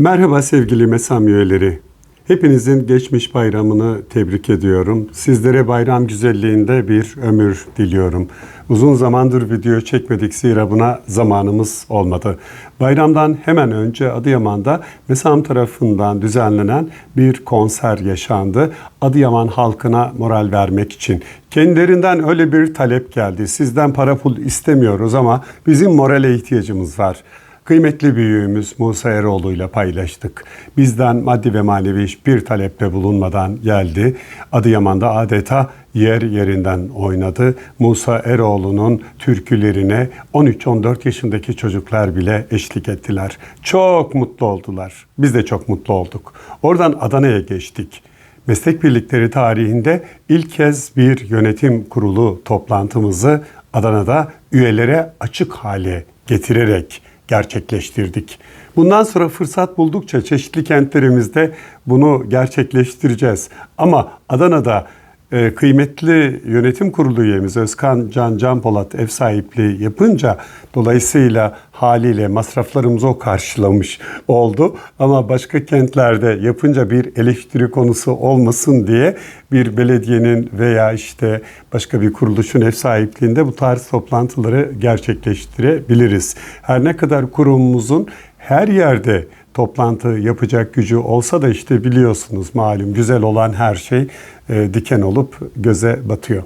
Merhaba sevgili MESAM üyeleri. Hepinizin geçmiş bayramını tebrik ediyorum. Sizlere bayram güzelliğinde bir ömür diliyorum. Uzun zamandır video çekmedik zira buna zamanımız olmadı. Bayramdan hemen önce Adıyaman'da MESAM tarafından düzenlenen bir konser yaşandı. Adıyaman halkına moral vermek için. Kendilerinden öyle bir talep geldi. Sizden para pul istemiyoruz ama bizim morale ihtiyacımız var. Kıymetli büyüğümüz Musa Eroğlu ile paylaştık. Bizden maddi ve manevi hiçbir talepte bulunmadan geldi. Adıyaman'da adeta yer yerinden oynadı. Musa Eroğlu'nun türkülerine 13-14 yaşındaki çocuklar bile eşlik ettiler. Çok mutlu oldular. Biz de çok mutlu olduk. Oradan Adana'ya geçtik. Meslek birlikleri tarihinde ilk kez bir yönetim kurulu toplantımızı Adana'da üyelere açık hale getirerek gerçekleştirdik. Bundan sonra fırsat buldukça çeşitli kentlerimizde bunu gerçekleştireceğiz. Ama Adana'da e, kıymetli yönetim kurulu üyemiz Özkan Can Can Polat ev sahipliği yapınca dolayısıyla haliyle masraflarımızı o karşılamış oldu. Ama başka kentlerde yapınca bir eleştiri konusu olmasın diye bir belediyenin veya işte başka bir kuruluşun ev sahipliğinde bu tarz toplantıları gerçekleştirebiliriz. Her ne kadar kurumumuzun her yerde toplantı yapacak gücü olsa da işte biliyorsunuz malum güzel olan her şey e, diken olup göze batıyor.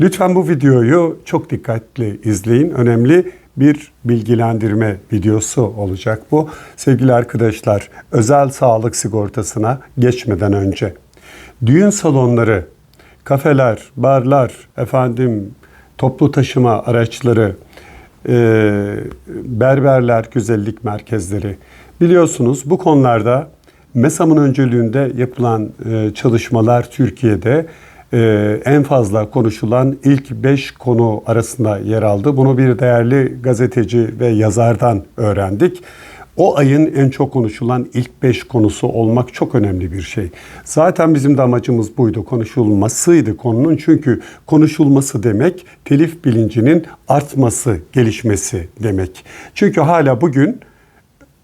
Lütfen bu videoyu çok dikkatli izleyin. Önemli bir bilgilendirme videosu olacak bu. Sevgili arkadaşlar, özel sağlık sigortasına geçmeden önce düğün salonları, kafeler, barlar, efendim toplu taşıma araçları, e, berberler, güzellik merkezleri. Biliyorsunuz bu konularda MESAM'ın öncülüğünde yapılan e, çalışmalar Türkiye'de e, en fazla konuşulan ilk 5 konu arasında yer aldı. Bunu bir değerli gazeteci ve yazardan öğrendik. O ayın en çok konuşulan ilk 5 konusu olmak çok önemli bir şey. Zaten bizim de amacımız buydu. Konuşulmasıydı konunun. Çünkü konuşulması demek telif bilincinin artması, gelişmesi demek. Çünkü hala bugün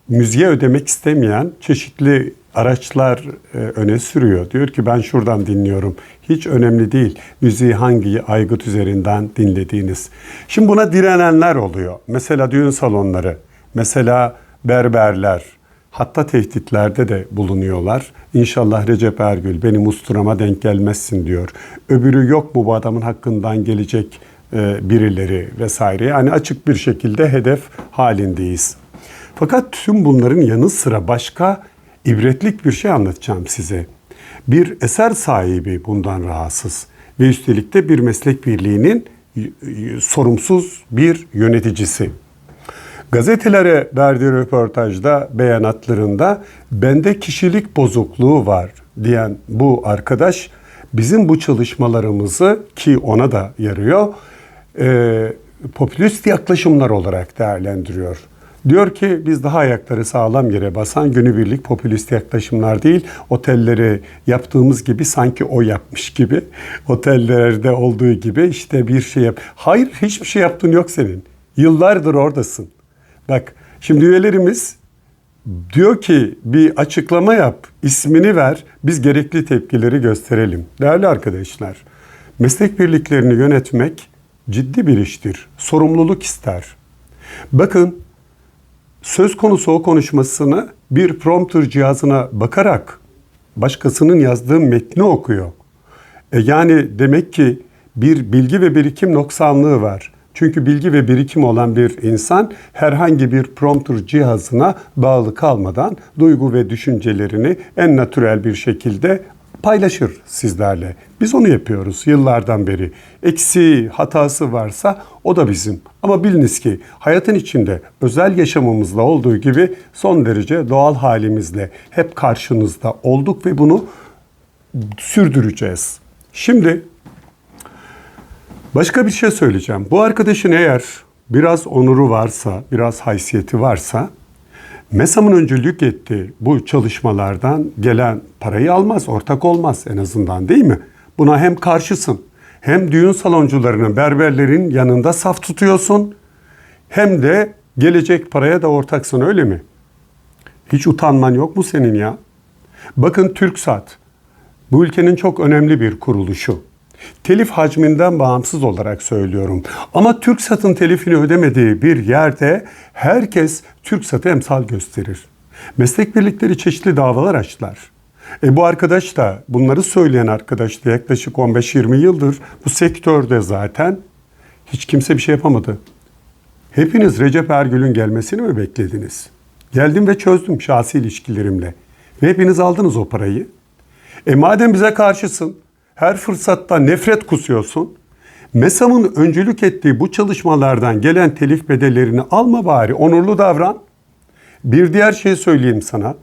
müziğe ödemek istemeyen çeşitli araçlar e, öne sürüyor. Diyor ki ben şuradan dinliyorum. Hiç önemli değil müziği hangi aygıt üzerinden dinlediğiniz. Şimdi buna direnenler oluyor. Mesela düğün salonları, mesela berberler, hatta tehditlerde de bulunuyorlar. İnşallah Recep Ergül benim usturama denk gelmezsin diyor. Öbürü yok mu bu adamın hakkından gelecek e, birileri vesaire. Yani açık bir şekilde hedef halindeyiz. Fakat tüm bunların yanı sıra başka ibretlik bir şey anlatacağım size. Bir eser sahibi bundan rahatsız ve üstelik de bir meslek birliğinin sorumsuz bir yöneticisi. Gazetelere verdiği röportajda, beyanatlarında bende kişilik bozukluğu var diyen bu arkadaş bizim bu çalışmalarımızı ki ona da yarıyor e, popülist yaklaşımlar olarak değerlendiriyor. Diyor ki biz daha ayakları sağlam yere basan günübirlik popülist yaklaşımlar değil, otelleri yaptığımız gibi sanki o yapmış gibi, otellerde olduğu gibi işte bir şey yap. Hayır hiçbir şey yaptın yok senin. Yıllardır oradasın. Bak şimdi üyelerimiz diyor ki bir açıklama yap, ismini ver, biz gerekli tepkileri gösterelim. Değerli arkadaşlar, meslek birliklerini yönetmek ciddi bir iştir. Sorumluluk ister. Bakın söz konusu o konuşmasını bir prompter cihazına bakarak başkasının yazdığı metni okuyor. E yani demek ki bir bilgi ve birikim noksanlığı var. Çünkü bilgi ve birikim olan bir insan herhangi bir prompter cihazına bağlı kalmadan duygu ve düşüncelerini en natürel bir şekilde paylaşır sizlerle. Biz onu yapıyoruz yıllardan beri. Eksiği, hatası varsa o da bizim. Ama biliniz ki hayatın içinde özel yaşamımızda olduğu gibi son derece doğal halimizle hep karşınızda olduk ve bunu sürdüreceğiz. Şimdi başka bir şey söyleyeceğim. Bu arkadaşın eğer biraz onuru varsa, biraz haysiyeti varsa MESAM'ın öncülük ettiği bu çalışmalardan gelen parayı almaz, ortak olmaz en azından değil mi? Buna hem karşısın, hem düğün saloncularının, berberlerin yanında saf tutuyorsun, hem de gelecek paraya da ortaksın öyle mi? Hiç utanman yok mu senin ya? Bakın TürkSat. Bu ülkenin çok önemli bir kuruluşu. Telif hacminden bağımsız olarak söylüyorum. Ama TürkSat'ın telifini ödemediği bir yerde herkes TürkSat'ı emsal gösterir. Meslek birlikleri çeşitli davalar açtılar. E bu arkadaş da bunları söyleyen arkadaş da yaklaşık 15-20 yıldır bu sektörde zaten hiç kimse bir şey yapamadı. Hepiniz Recep Ergül'ün gelmesini mi beklediniz? Geldim ve çözdüm şahsi ilişkilerimle. Ve hepiniz aldınız o parayı. E madem bize karşısın, her fırsatta nefret kusuyorsun. MESAM'ın öncülük ettiği bu çalışmalardan gelen telif bedellerini alma bari, onurlu davran. Bir diğer şey söyleyeyim sana.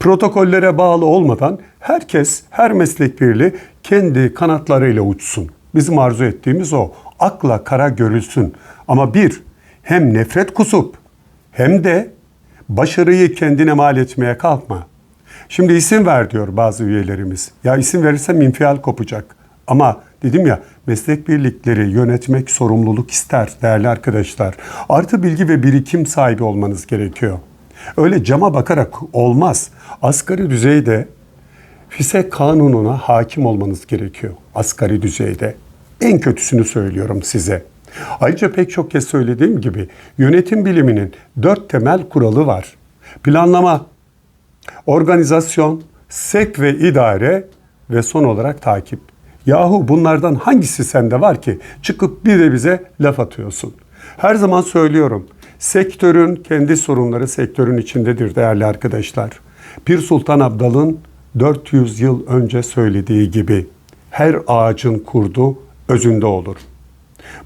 Protokollere bağlı olmadan herkes, her meslek birliği kendi kanatlarıyla uçsun. Bizim arzu ettiğimiz o. Akla kara görülsün. Ama bir, hem nefret kusup hem de başarıyı kendine mal etmeye kalkma. Şimdi isim ver diyor bazı üyelerimiz. Ya isim verirsem infial kopacak. Ama dedim ya meslek birlikleri yönetmek sorumluluk ister değerli arkadaşlar. Artı bilgi ve birikim sahibi olmanız gerekiyor. Öyle cama bakarak olmaz. Asgari düzeyde FİSE kanununa hakim olmanız gerekiyor. Asgari düzeyde. En kötüsünü söylüyorum size. Ayrıca pek çok kez söylediğim gibi yönetim biliminin dört temel kuralı var. Planlama, organizasyon, sek ve idare ve son olarak takip. Yahu bunlardan hangisi sende var ki çıkıp bir de bize laf atıyorsun? Her zaman söylüyorum. Sektörün kendi sorunları sektörün içindedir değerli arkadaşlar. Pir Sultan Abdal'ın 400 yıl önce söylediği gibi her ağacın kurdu özünde olur.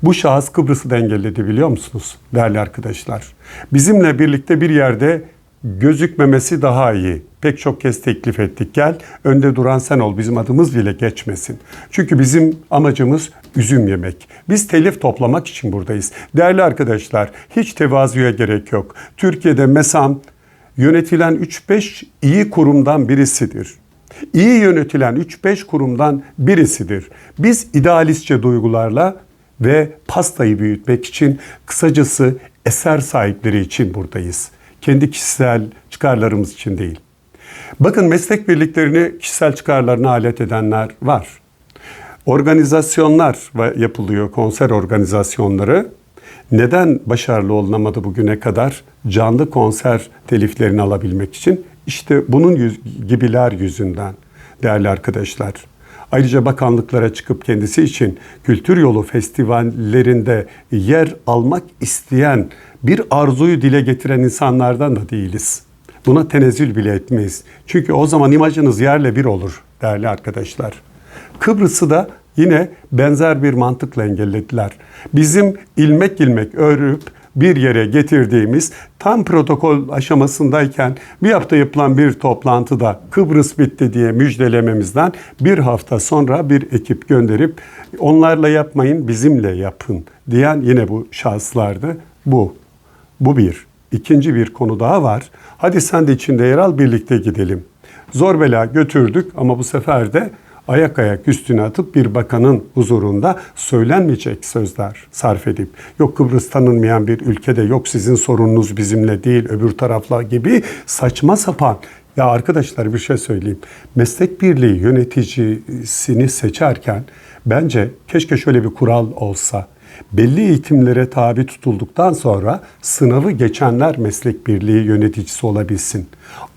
Bu şahıs Kıbrıs'ı da engelledi biliyor musunuz değerli arkadaşlar? Bizimle birlikte bir yerde gözükmemesi daha iyi. Pek çok kez teklif ettik. Gel önde duran sen ol bizim adımız bile geçmesin. Çünkü bizim amacımız üzüm yemek. Biz telif toplamak için buradayız. Değerli arkadaşlar hiç tevazuya gerek yok. Türkiye'de MESAM yönetilen 3-5 iyi kurumdan birisidir. İyi yönetilen 3-5 kurumdan birisidir. Biz idealistçe duygularla ve pastayı büyütmek için kısacası eser sahipleri için buradayız. Kendi kişisel çıkarlarımız için değil. Bakın meslek birliklerini kişisel çıkarlarına alet edenler var. Organizasyonlar yapılıyor, konser organizasyonları. Neden başarılı olunamadı bugüne kadar canlı konser teliflerini alabilmek için? İşte bunun yüz, gibiler yüzünden değerli arkadaşlar. Ayrıca bakanlıklara çıkıp kendisi için kültür yolu festivallerinde yer almak isteyen bir arzuyu dile getiren insanlardan da değiliz. Buna tenezzül bile etmeyiz. Çünkü o zaman imajınız yerle bir olur değerli arkadaşlar. Kıbrıs'ı da yine benzer bir mantıkla engellediler. Bizim ilmek ilmek örüp bir yere getirdiğimiz tam protokol aşamasındayken bir hafta yapılan bir toplantıda Kıbrıs bitti diye müjdelememizden bir hafta sonra bir ekip gönderip onlarla yapmayın bizimle yapın diyen yine bu şahıslardı. Bu. Bu bir. İkinci bir konu daha var. Hadi sen de içinde yer al birlikte gidelim. Zor bela götürdük ama bu sefer de ayak ayak üstüne atıp bir bakanın huzurunda söylenmeyecek sözler sarf edip yok Kıbrıs tanınmayan bir ülkede yok sizin sorununuz bizimle değil öbür tarafla gibi saçma sapan ya arkadaşlar bir şey söyleyeyim. Meslek birliği yöneticisini seçerken bence keşke şöyle bir kural olsa belli eğitimlere tabi tutulduktan sonra sınavı geçenler meslek birliği yöneticisi olabilsin.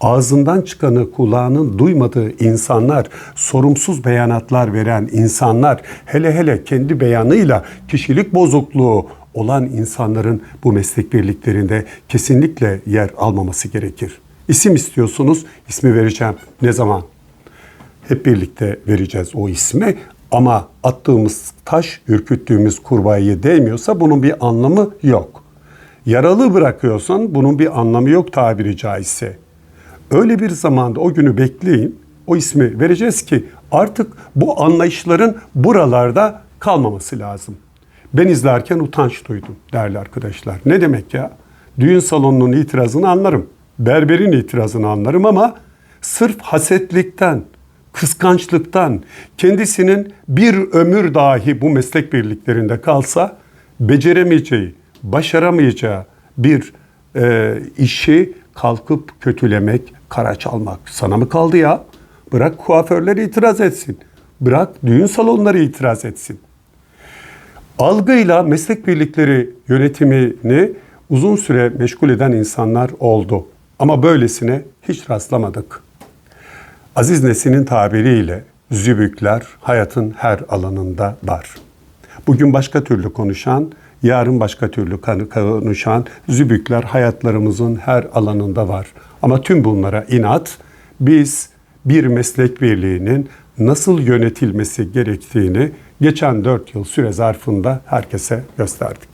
Ağzından çıkanı kulağının duymadığı insanlar, sorumsuz beyanatlar veren insanlar, hele hele kendi beyanıyla kişilik bozukluğu olan insanların bu meslek birliklerinde kesinlikle yer almaması gerekir. İsim istiyorsunuz, ismi vereceğim. Ne zaman? Hep birlikte vereceğiz o ismi ama attığımız taş ürküttüğümüz kurbağayı değmiyorsa bunun bir anlamı yok. Yaralı bırakıyorsan bunun bir anlamı yok tabiri caizse. Öyle bir zamanda o günü bekleyin. O ismi vereceğiz ki artık bu anlayışların buralarda kalmaması lazım. Ben izlerken utanç duydum değerli arkadaşlar. Ne demek ya? Düğün salonunun itirazını anlarım. Berberin itirazını anlarım ama sırf hasetlikten, kıskançlıktan kendisinin bir ömür dahi bu meslek birliklerinde kalsa beceremeyeceği, başaramayacağı bir e, işi kalkıp kötülemek, kara çalmak sana mı kaldı ya? Bırak kuaförler itiraz etsin. Bırak düğün salonları itiraz etsin. Algıyla meslek birlikleri yönetimini uzun süre meşgul eden insanlar oldu. Ama böylesine hiç rastlamadık. Aziz Nesin'in tabiriyle zübükler hayatın her alanında var. Bugün başka türlü konuşan, yarın başka türlü konuşan zübükler hayatlarımızın her alanında var. Ama tüm bunlara inat biz bir meslek birliğinin nasıl yönetilmesi gerektiğini geçen 4 yıl süre zarfında herkese gösterdik.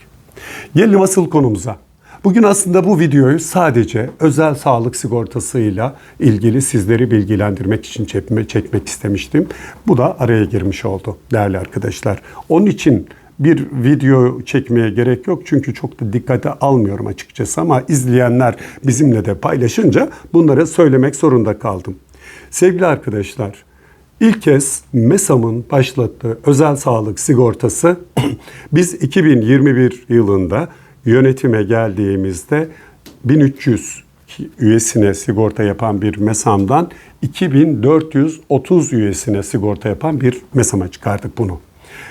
Gelelim asıl konumuza. Bugün aslında bu videoyu sadece özel sağlık sigortasıyla ilgili sizleri bilgilendirmek için çekme, çekmek istemiştim. Bu da araya girmiş oldu değerli arkadaşlar. Onun için bir video çekmeye gerek yok çünkü çok da dikkate almıyorum açıkçası ama izleyenler bizimle de paylaşınca bunları söylemek zorunda kaldım. Sevgili arkadaşlar, ilk kez MESAM'ın başlattığı özel sağlık sigortası biz 2021 yılında yönetime geldiğimizde 1300 üyesine sigorta yapan bir MESAM'dan 2430 üyesine sigorta yapan bir MESAM'a çıkardık bunu.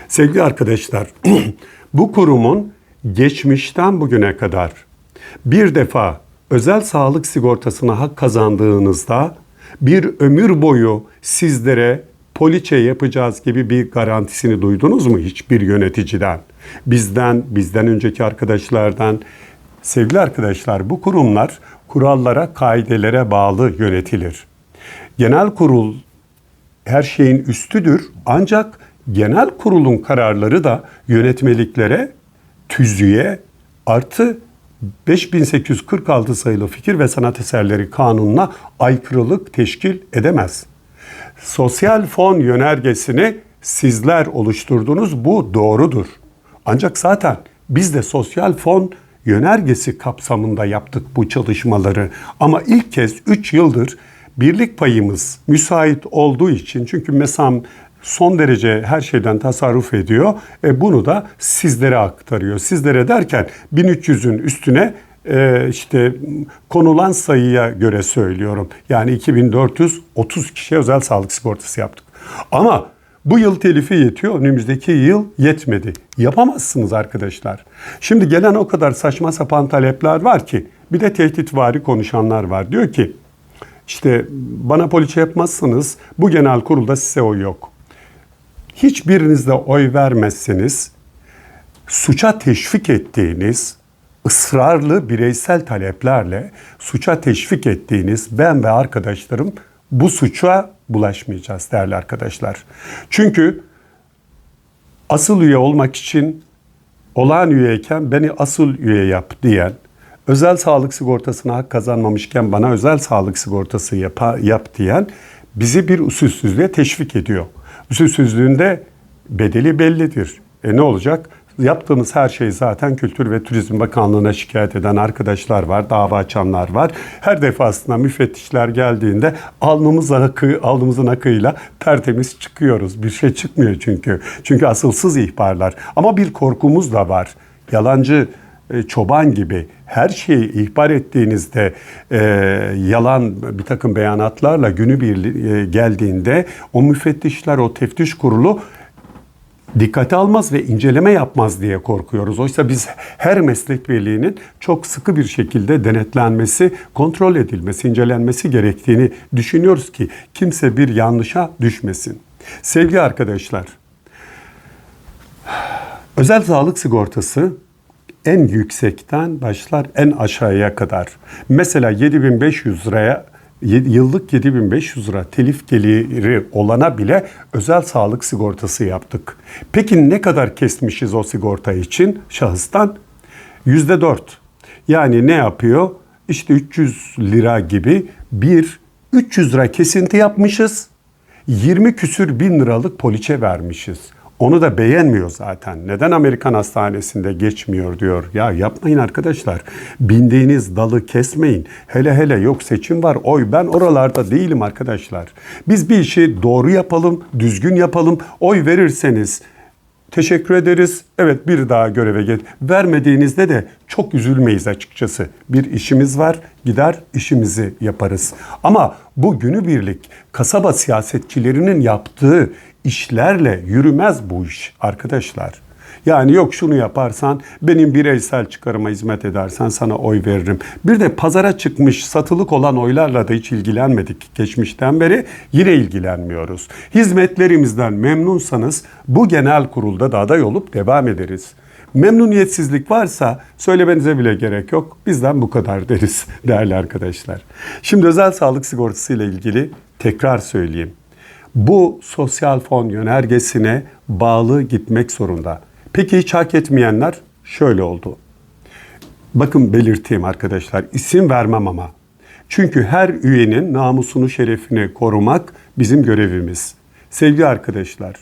Sevgili arkadaşlar, bu kurumun geçmişten bugüne kadar bir defa özel sağlık sigortasına hak kazandığınızda bir ömür boyu sizlere poliçe yapacağız gibi bir garantisini duydunuz mu hiçbir yöneticiden? Bizden, bizden önceki arkadaşlardan. Sevgili arkadaşlar bu kurumlar kurallara, kaidelere bağlı yönetilir. Genel kurul her şeyin üstüdür ancak genel kurulun kararları da yönetmeliklere, tüzüğe artı 5846 sayılı fikir ve sanat eserleri kanununa aykırılık teşkil edemez. Sosyal fon yönergesini sizler oluşturdunuz. Bu doğrudur. Ancak zaten biz de sosyal fon yönergesi kapsamında yaptık bu çalışmaları. Ama ilk kez 3 yıldır birlik payımız müsait olduğu için çünkü MESAM son derece her şeyden tasarruf ediyor. E bunu da sizlere aktarıyor. Sizlere derken 1300'ün üstüne e, işte konulan sayıya göre söylüyorum. Yani 2430 kişiye özel sağlık sigortası yaptık. Ama bu yıl telifi yetiyor, önümüzdeki yıl yetmedi. Yapamazsınız arkadaşlar. Şimdi gelen o kadar saçma sapan talepler var ki bir de tehditvari konuşanlar var. Diyor ki işte bana poliçe yapmazsanız bu genel kurulda size oy yok. Hiçbiriniz de oy vermezseniz suça teşvik ettiğiniz ısrarlı bireysel taleplerle suça teşvik ettiğiniz ben ve arkadaşlarım bu suça bulaşmayacağız değerli arkadaşlar. Çünkü asıl üye olmak için olağan üyeyken beni asıl üye yap diyen, özel sağlık sigortasına hak kazanmamışken bana özel sağlık sigortası yap, yap diyen bizi bir usulsüzlüğe teşvik ediyor. Usulsüzlüğünde bedeli bellidir. E ne olacak? Yaptığımız her şey zaten Kültür ve Turizm Bakanlığı'na şikayet eden arkadaşlar var, dava açanlar var. Her defasında müfettişler geldiğinde alnımız akı, alnımızın akıyla tertemiz çıkıyoruz. Bir şey çıkmıyor çünkü. Çünkü asılsız ihbarlar. Ama bir korkumuz da var. Yalancı e, çoban gibi her şeyi ihbar ettiğinizde e, yalan bir takım beyanatlarla günü bir e, geldiğinde o müfettişler, o teftiş kurulu dikkate almaz ve inceleme yapmaz diye korkuyoruz. Oysa biz her meslek birliğinin çok sıkı bir şekilde denetlenmesi, kontrol edilmesi, incelenmesi gerektiğini düşünüyoruz ki kimse bir yanlışa düşmesin. Sevgili arkadaşlar, özel sağlık sigortası en yüksekten başlar en aşağıya kadar. Mesela 7500 liraya yıllık 7500 lira telif geliri olana bile özel sağlık sigortası yaptık. Peki ne kadar kesmişiz o sigorta için şahıstan? %4. Yani ne yapıyor? İşte 300 lira gibi bir 300 lira kesinti yapmışız. 20 küsür bin liralık poliçe vermişiz. Onu da beğenmiyor zaten. Neden Amerikan hastanesinde geçmiyor diyor. Ya yapmayın arkadaşlar. Bindiğiniz dalı kesmeyin. Hele hele yok seçim var. Oy ben oralarda değilim arkadaşlar. Biz bir işi doğru yapalım, düzgün yapalım. Oy verirseniz Teşekkür ederiz. Evet bir daha göreve gel. Vermediğinizde de çok üzülmeyiz açıkçası. Bir işimiz var. Gider işimizi yaparız. Ama bu günübirlik kasaba siyasetçilerinin yaptığı işlerle yürümez bu iş arkadaşlar. Yani yok şunu yaparsan benim bireysel çıkarıma hizmet edersen sana oy veririm. Bir de pazara çıkmış satılık olan oylarla da hiç ilgilenmedik geçmişten beri yine ilgilenmiyoruz. Hizmetlerimizden memnunsanız bu genel kurulda da aday olup devam ederiz. Memnuniyetsizlik varsa söylemenize bile gerek yok. Bizden bu kadar deriz değerli arkadaşlar. Şimdi özel sağlık sigortası ile ilgili tekrar söyleyeyim. Bu sosyal fon yönergesine bağlı gitmek zorunda. Peki hiç hak etmeyenler şöyle oldu. Bakın belirteyim arkadaşlar isim vermem ama. Çünkü her üyenin namusunu şerefini korumak bizim görevimiz. Sevgili arkadaşlar,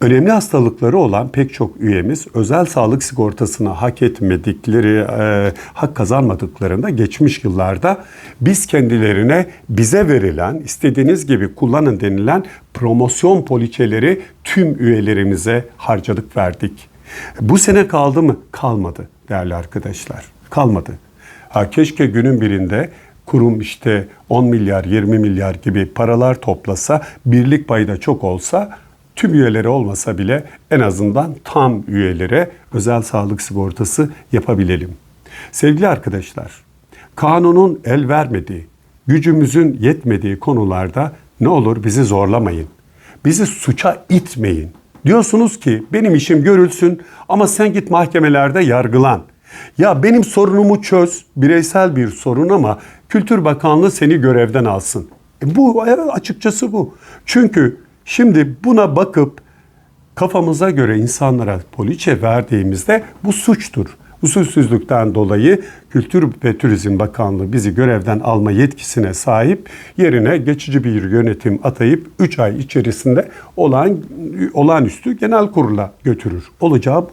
önemli hastalıkları olan pek çok üyemiz özel sağlık sigortasını hak etmedikleri, e, hak kazanmadıklarında geçmiş yıllarda biz kendilerine bize verilen, istediğiniz gibi kullanın denilen promosyon poliçeleri tüm üyelerimize harcadık verdik. Bu sene kaldı mı? Kalmadı değerli arkadaşlar. Kalmadı. Ha, keşke günün birinde kurum işte 10 milyar 20 milyar gibi paralar toplasa, birlik payı da çok olsa tüm üyeleri olmasa bile en azından tam üyelere özel sağlık sigortası yapabilelim. Sevgili arkadaşlar, kanunun el vermediği, gücümüzün yetmediği konularda ne olur bizi zorlamayın. Bizi suça itmeyin. Diyorsunuz ki benim işim görülsün ama sen git mahkemelerde yargılan. Ya benim sorunumu çöz, bireysel bir sorun ama Kültür Bakanlığı seni görevden alsın. E bu evet, açıkçası bu. Çünkü şimdi buna bakıp kafamıza göre insanlara poliçe verdiğimizde bu suçtur. Usulsüzlükten dolayı Kültür ve Turizm Bakanlığı bizi görevden alma yetkisine sahip yerine geçici bir yönetim atayıp 3 ay içerisinde olan olağanüstü genel kurula götürür. Olacağı bu.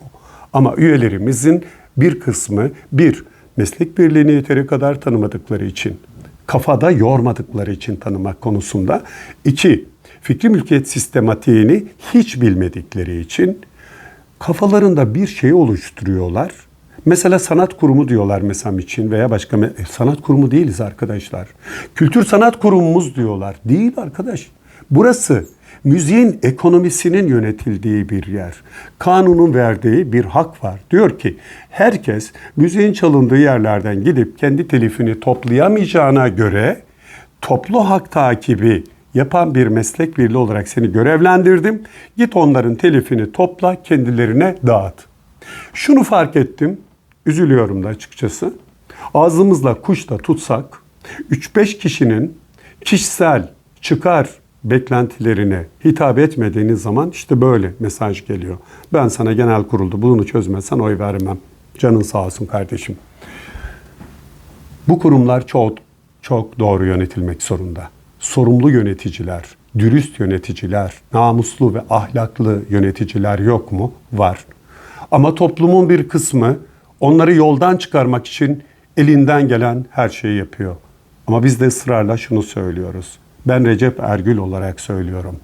Ama üyelerimizin bir kısmı bir meslek birliğini yeteri kadar tanımadıkları için, kafada yormadıkları için tanımak konusunda. iki fikri mülkiyet sistematiğini hiç bilmedikleri için kafalarında bir şey oluşturuyorlar. Mesela sanat kurumu diyorlar MESAM için veya başka e, sanat kurumu değiliz arkadaşlar. Kültür sanat kurumumuz diyorlar. Değil arkadaş. Burası müziğin ekonomisinin yönetildiği bir yer. Kanunun verdiği bir hak var. Diyor ki herkes müziğin çalındığı yerlerden gidip kendi telifini toplayamayacağına göre toplu hak takibi yapan bir meslek birliği olarak seni görevlendirdim. Git onların telifini topla, kendilerine dağıt. Şunu fark ettim, üzülüyorum da açıkçası. Ağzımızla kuş da tutsak 3-5 kişinin kişisel çıkar beklentilerine hitap etmediğiniz zaman işte böyle mesaj geliyor. Ben sana genel kurulda bunu çözmezsen oy vermem. Canın sağ olsun kardeşim. Bu kurumlar çok çok doğru yönetilmek zorunda. Sorumlu yöneticiler, dürüst yöneticiler, namuslu ve ahlaklı yöneticiler yok mu? Var. Ama toplumun bir kısmı onları yoldan çıkarmak için elinden gelen her şeyi yapıyor. Ama biz de ısrarla şunu söylüyoruz. Ben Recep Ergül olarak söylüyorum.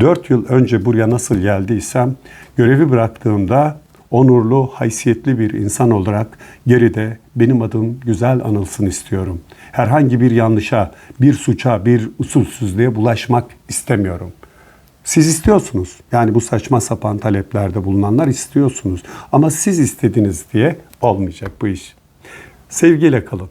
Dört yıl önce buraya nasıl geldiysem görevi bıraktığımda onurlu, haysiyetli bir insan olarak geride benim adım güzel anılsın istiyorum. Herhangi bir yanlışa, bir suça, bir usulsüzlüğe bulaşmak istemiyorum. Siz istiyorsunuz. Yani bu saçma sapan taleplerde bulunanlar istiyorsunuz. Ama siz istediniz diye olmayacak bu iş. Sevgiyle kalın.